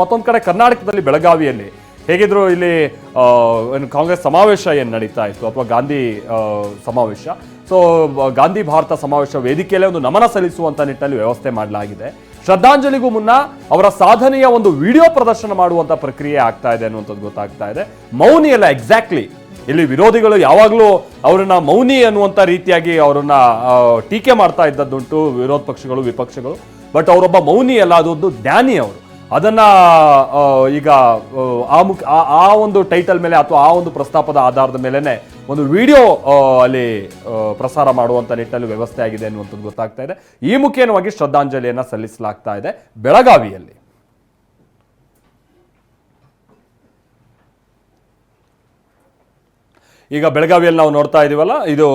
ಮತ್ತೊಂದು ಕಡೆ ಕರ್ನಾಟಕದಲ್ಲಿ ಬೆಳಗಾವಿಯಲ್ಲಿ ಹೇಗಿದ್ರು ಇಲ್ಲಿ ಏನು ಕಾಂಗ್ರೆಸ್ ಸಮಾವೇಶ ಏನು ನಡೀತಾ ಇತ್ತು? ಅಥವಾ ಗಾಂಧಿ ಸಮಾವೇಶ? ಸೊ ಗಾಂಧಿ ಭಾರತ ಸಮಾವೇಶ ವೇದಿಕೆಯಲ್ಲೇ ಒಂದು ನಮನ ಸಲ್ಲಿಸುವಂತ ನಿಟ್ಟಿನಲ್ಲಿ ವ್ಯವಸ್ಥೆ ಮಾಡಲಾಗಿದೆ. ಶ್ರದ್ಧಾಂಜಲಿಗೂ ಮುನ್ನ ಅವರ ಸಾಧನೆಯ ಒಂದು ವಿಡಿಯೋ ಪ್ರದರ್ಶನ ಮಾಡುವಂತ ಪ್ರಕ್ರಿಯೆ ಆಗ್ತಾ ಇದೆ ಅನ್ನುವಂಥದ್ದು ಗೊತ್ತಾಗ್ತಾ ಇದೆ. ಮೌನಿ ಅಲ್ಲ ಎಕ್ಸಾಕ್ಟ್ಲಿ ಇಲ್ಲಿ ವಿರೋಧಿಗಳು ಯಾವಾಗಲೂ ಅವರನ್ನ ಮೌನಿ ಅನ್ನುವಂಥ ರೀತಿಯಾಗಿ ಅವರನ್ನ ಟೀಕೆ ಮಾಡ್ತಾ ಇದ್ದದ್ದುಂಟು, ವಿರೋಧ ಪಕ್ಷಗಳು, ವಿಪಕ್ಷಗಳು. ಬಟ್ ಅವರೊಬ್ಬ ಮೌನಿ ಅಲ್ಲ, ಅದೊಂದು ಜ್ಞಾನಿ ಅವರು. ಅದನ್ನ ಈಗ ಆ, ಮುಖ ಆ- ಒಂದು ಟೈಟಲ್ ಮೇಲೆ ಅಥವಾ ಆ ಒಂದು ಪ್ರಸ್ತಾಪದ ಆಧಾರದ ಮೇಲೆನೆ ಒಂದು ವಿಡಿಯೋ ಅಲ್ಲಿ ಪ್ರಸಾರ ಮಾಡುವಂತ ನಿಟ್ಟಿನಲ್ಲಿ ವ್ಯವಸ್ಥೆ ಆಗಿದೆ ಅನ್ನುವಂಥದ್ದು ಗೊತ್ತಾಗ್ತಾ ಇದೆ. ಈ ಮುಖೇನವಾಗಿ ಶ್ರದ್ಧಾಂಜಲಿಯನ್ನು ಸಲ್ಲಿಸಲಾಗ್ತಾ ಇದೆ ಬೆಳಗಾವಿಯಲ್ಲಿ. ಈಗ ಬೆಳಗಾವಿಯಲ್ಲಿ ನಾವು ನೋಡ್ತಾ ಇದೀವಲ್ಲ ಇದು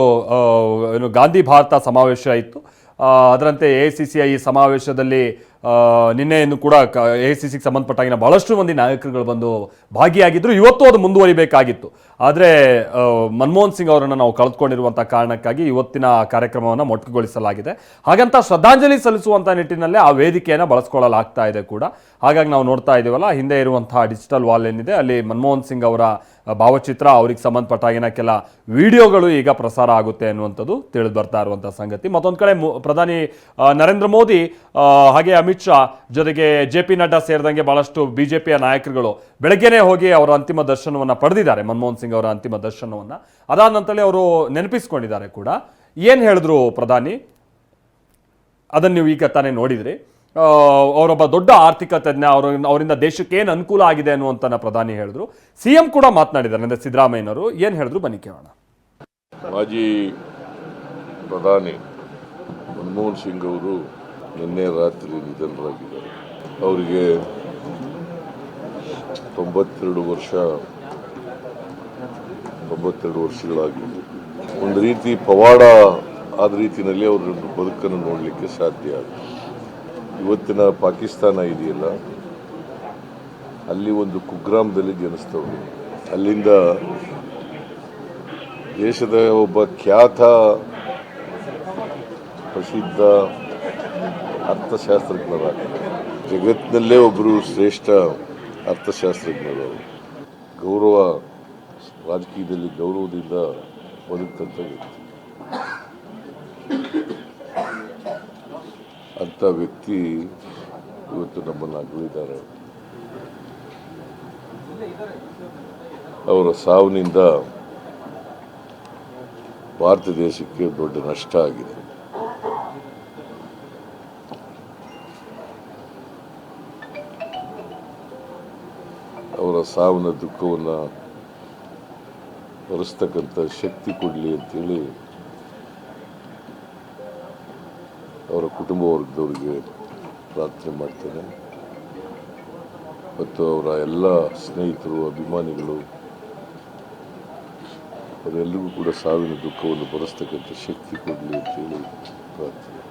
ಏನು ಗಾಂಧಿ ಭಾರತ ಸಮಾವೇಶ ಇತ್ತು. ಅದರಂತೆ ಎ ಸಿ ಸಿ ಈ ಸಮಾವೇಶದಲ್ಲಿ ನಿನ್ನೆಯನ್ನು ಕೂಡ ಎ ಸಿ ಸಿಗೆ ಸಂಬಂಧಪಟ್ಟಾಗಿನ ಬಹಳಷ್ಟು ಮಂದಿ ನಾಯಕರುಗಳು ಬಂದು ಭಾಗಿಯಾಗಿದ್ರು ಇವತ್ತು ಅದು ಮುಂದುವರಿಬೇಕಾಗಿತ್ತು. ಆದರೆ ಮನಮೋಹನ್ ಸಿಂಗ್ ಅವರನ್ನು ನಾವು ಕಳೆದುಕೊಂಡಿರುವಂಥ ಕಾರಣಕ್ಕಾಗಿ ಇವತ್ತಿನ ಕಾರ್ಯಕ್ರಮವನ್ನು ಮೊಟಕುಗೊಳಿಸಲಾಗಿದೆ. ಹಾಗಂತ ಶ್ರದ್ಧಾಂಜಲಿ ಸಲ್ಲಿಸುವಂಥ ನಿಟ್ಟಿನಲ್ಲಿ ಆ ವೇದಿಕೆಯನ್ನು ಬಳಸ್ಕೊಳ್ಳಲಾಗ್ತಾ ಇದೆ ಕೂಡ. ಹಾಗಾಗಿ ನಾವು ನೋಡ್ತಾ ಇದ್ದೀವಲ್ಲ ಹಿಂದೆ ಇರುವಂತಹ ಡಿಜಿಟಲ್ ವಾಲ್ ಏನಿದೆ, ಅಲ್ಲಿ ಮನಮೋಹನ್ ಸಿಂಗ್ ಅವರ ಭಾವಚಿತ್ರ, ಅವ್ರಿಗೆ ಸಂಬಂಧಪಟ್ಟಾಗಿನ ಕೆಲ ವಿಡಿಯೋಗಳು ಈಗ ಪ್ರಸಾರ ಆಗುತ್ತೆ ಅನ್ನುವಂಥದ್ದು ತಿಳಿದು ಬರ್ತಾ ಇರುವಂಥ ಸಂಗತಿ. ಮತ್ತೊಂದು ಕಡೆ ಪ್ರಧಾನಿ ನರೇಂದ್ರ ಮೋದಿ ಹಾಗೆ ಅಮಿತ್ ಶಾ ಜೊತೆಗೆ ಜೆ ಪಿ ನಡ್ಡಾ ಸೇರಿದಂಗೆ ಬಹಳಷ್ಟು ಬಿಜೆಪಿಯ ನಾಯಕರುಗಳು ಬೆಳಗ್ಗೆನೇ ಹೋಗಿ ಅವರ ಅಂತಿಮ ದರ್ಶನವನ್ನು ಪಡೆದಿದ್ದಾರೆ ಮನಮೋಹನ್ ಸಿಂಗ್ ಅವರ ಅಂತಿಮ ದರ್ಶನವನ್ನ. ಅದಾದ ನಂತರ ಅವರು ನೆನಪಿಸ್ಕೊಂಡಿದ್ದಾರೆ ಕೂಡ. ಏನ್ ಹೇಳಿದ್ರು ಪ್ರಧಾನಿ? ಅದನ್ನು ನೀವು ಈಗ ತಾನೇ ನೋಡಿದ್ರಿ. ಅವರೊಬ್ಬ ದೊಡ್ಡ ಆರ್ಥಿಕ ತಜ್ಞ, ಅವರು, ಅವರಿಂದ ದೇಶಕ್ಕೆ ಏನು ಅನುಕೂಲ ಆಗಿದೆ ಅನ್ನುವಂತ ಪ್ರಧಾನಿ ಹೇಳಿದ್ರು. ಸಿಎಂ ಕೂಡ ಮಾತನಾಡಿದ್ದಾರೆ, ಅಂದ್ರೆ ಸಿದ್ದರಾಮಯ್ಯನವರು. ಏನ್ ಹೇಳಿದ್ರು? ಬನ್ನಿ ಕೇಳೋಣ. ಮಾಜಿ ಪ್ರಧಾನಿ ಮನಮೋಹನ್ ಸಿಂಗ್ ಅವರು ನಿನ್ನೆ ರಾತ್ರಿ ನಿಧನರಾಗಿದ್ದಾರೆ. ಅವರಿಗೆ ತೊಂಬತ್ತೆರಡು ವರ್ಷ ತೊಂಬತ್ತೆರಡು ವರ್ಷಗಳಾಗಿದ್ದು ಒಂದು ರೀತಿ ಪವಾಡ ಆದ ರೀತಿಯಲ್ಲಿ ಅವರ ಬದುಕನ್ನು ನೋಡಲಿಕ್ಕೆ ಸಾಧ್ಯ ಇವತ್ತಿನ ಪಾಕಿಸ್ತಾನ ಇದೆಯಲ್ಲ, ಅಲ್ಲಿ ಒಂದು ಕುಗ್ರಾಮದಲ್ಲಿ ಜನಿಸ್ತವ್ರು ಅಲ್ಲಿಂದ ದೇಶದ ಒಬ್ಬ ಖ್ಯಾತ ಪ್ರಸಿದ್ಧ ಅರ್ಥಶಾಸ್ತ್ರಜ್ಞರಾಗಿದ್ದಾರೆ ಜಗತ್ತಿನಲ್ಲೇ ಒಬ್ಬರು ಶ್ರೇಷ್ಠ ಅರ್ಥಶಾಸ್ತ್ರಜ್ಞರು. ಗೌರವ ರಾಜಕೀಯದಲ್ಲಿ ಗೌರವದಿಂದ ಬದುಕಂತ ವ್ಯಕ್ತಿ. ಅಂಥ ವ್ಯಕ್ತಿ ಇವತ್ತು ನಮ್ಮನ್ನು ಅಗಲಿದ್ದಾರೆ. ಅವರ ಸಾವಿನಿಂದ ಭಾರತ ದೇಶಕ್ಕೆ ದೊಡ್ಡ ನಷ್ಟ ಆಗಿದೆ. ಅವರ ಸಾವಿನ ದುಃಖವನ್ನು ಭರಿಸ್ತಕ್ಕಂಥ ಶಕ್ತಿ ಕೊಡಲಿ ಅಂತೇಳಿ ಅವರ ಕುಟುಂಬ ವರ್ಗದವರಿಗೆ ಪ್ರಾರ್ಥನೆ ಮಾಡ್ತೇನೆ. ಮತ್ತು ಅವರ ಎಲ್ಲ ಸ್ನೇಹಿತರು, ಅಭಿಮಾನಿಗಳು, ಅವರೆಲ್ಲರಿಗೂ ಕೂಡ ಸಾವಿನ ದುಃಖವನ್ನು ಬರೆಸ್ತಕ್ಕಂಥ ಶಕ್ತಿ ಕೊಡಲಿ ಅಂತೇಳಿ ಪ್ರಾರ್ಥನೆ.